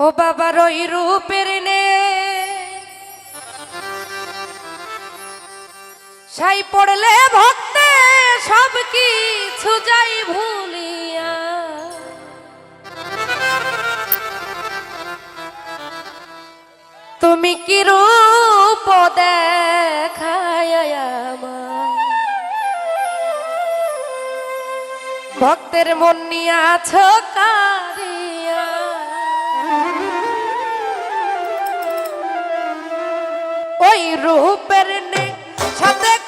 ও বাবার ওই রূপের নে। সাই পড়লে ভক্তে সব কিছু যাই ভুলিয়া। তুমি কি রূপ দেখায় ভক্তের মন নিয়ে আছো ওই রূপের নে সাথে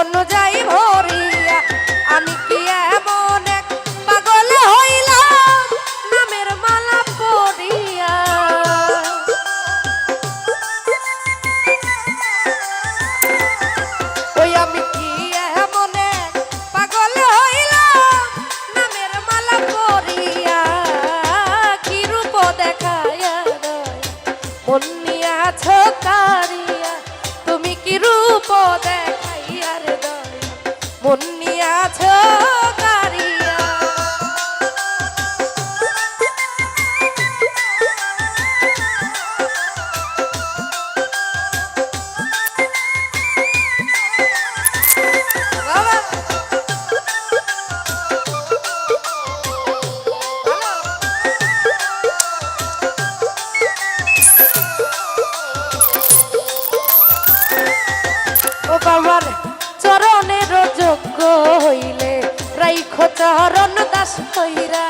মন যাই ভরিয়া, আমি কি এমন এক পাগল হইলাম, নামের মালা পড়িয়া ওই আমি কি এমন পাগল হইলাম, নামের মালা পরিয়া? কি রূপ দেখায়া মন্নিয়াছ কারিয়া তুমি কি রূপ দেখাইয়া রে আছো বাবার চরণের যোগ্য হইলে, রাইখ চরণ দাস কইরা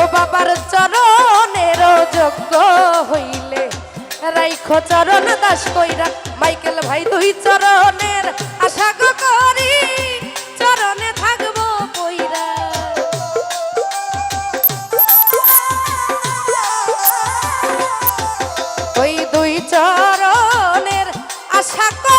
ও বাবার চরণের যোগ্য হইলে, রাইখ চরণ দাস কইরা মাইকেল ভাই দুই চরণের আশা করি। আশা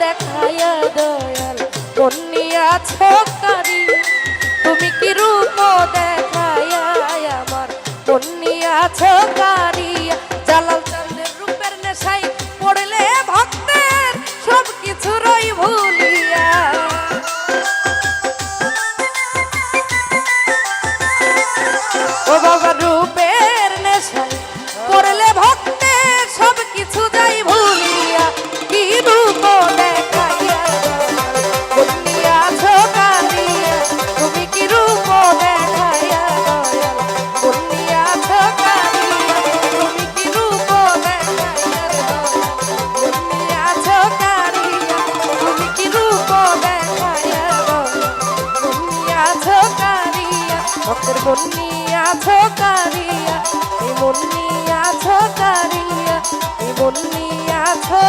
দেখায় দয়াল কন্যা ছোকারি তুমি কি রূপ দেখ ভক্তের মন আছো কারিয়া এই মন আছো কারিয়া এই মন আছো